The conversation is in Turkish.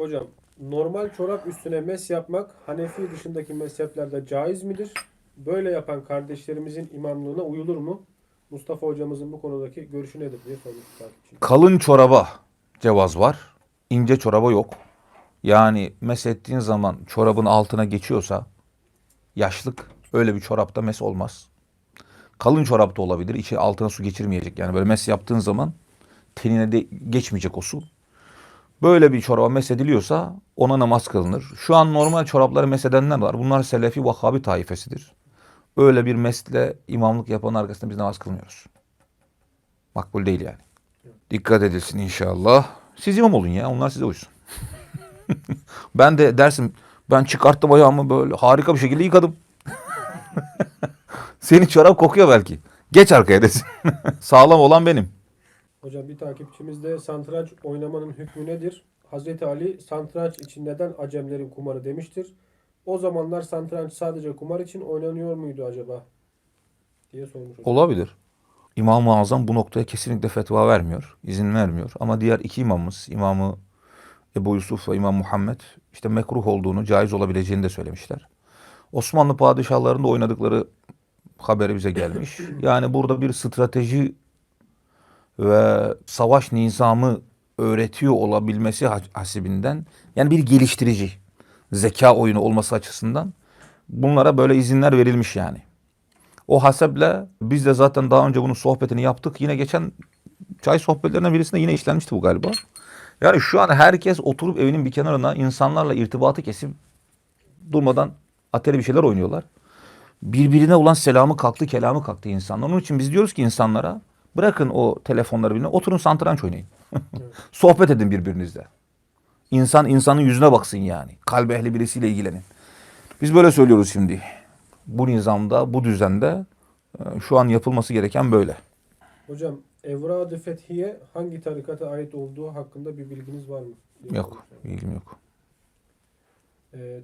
Hocam normal çorap üstüne mes yapmak Hanefi dışındaki mezheplerde caiz midir? Böyle yapan kardeşlerimizin imamlığına uyulur mu? Mustafa hocamızın bu konudaki görüşü nedir diye sormuş. Kalın çoraba cevaz var. ince çoraba yok. Yani mes ettiğin zaman çorabın altına geçiyorsa yaşlık öyle bir çorapta mes olmaz. Kalın çorap da olabilir. İçi altına su geçirmeyecek. Yani böyle mes yaptığın zaman tenine de geçmeyecek o su. Böyle bir çoraba mesediliyorsa ona namaz kılınır. Şu an normal çorapları mesedenler var. Bunlar Selefi Vahhabi taifesidir. Öyle bir mesle imamlık yapan arkasında biz namaz kılmıyoruz. Makbul değil yani. Dikkat edilsin inşallah. Siz imam olun ya. Onlar size uysun. ben de dersim ben çıkarttım ayağımı böyle harika bir şekilde yıkadım. Senin çorap kokuyor belki. Geç arkaya desin. Sağlam olan benim. Hocam bir takipçimiz de satranç oynamanın hükmü nedir? Hazreti Ali satranç için neden acemlerin kumarı demiştir. O zamanlar satranç sadece kumar için oynanıyor muydu acaba? diye sormuş. hocam. Olabilir. İmam-ı Azam bu noktaya kesinlikle fetva vermiyor. izin vermiyor. Ama diğer iki imamımız İmamı Ebu Yusuf ve İmam Muhammed işte mekruh olduğunu, caiz olabileceğini de söylemişler. Osmanlı padişahlarının da oynadıkları haberi bize gelmiş. Yani burada bir strateji ve savaş nizamı öğretiyor olabilmesi ha- hasibinden yani bir geliştirici zeka oyunu olması açısından bunlara böyle izinler verilmiş yani. O haseple biz de zaten daha önce bunun sohbetini yaptık. Yine geçen çay sohbetlerinden birisinde yine işlenmişti bu galiba. Yani şu an herkes oturup evinin bir kenarına insanlarla irtibatı kesip durmadan atari bir şeyler oynuyorlar. Birbirine olan selamı kalktı, kelamı kalktı insanlar. Onun için biz diyoruz ki insanlara bırakın o telefonları birbirine oturun satranç oynayın. Sohbet edin birbirinizle. İnsan insanın yüzüne baksın yani. Kalbi ehli birisiyle ilgilenin. Biz böyle söylüyoruz şimdi. Bu nizamda, bu düzende e, şu an yapılması gereken böyle. Hocam Evrad-ı Fethiye hangi tarikata ait olduğu hakkında bir bilginiz var mı? Yok, bilgim yok. Ee,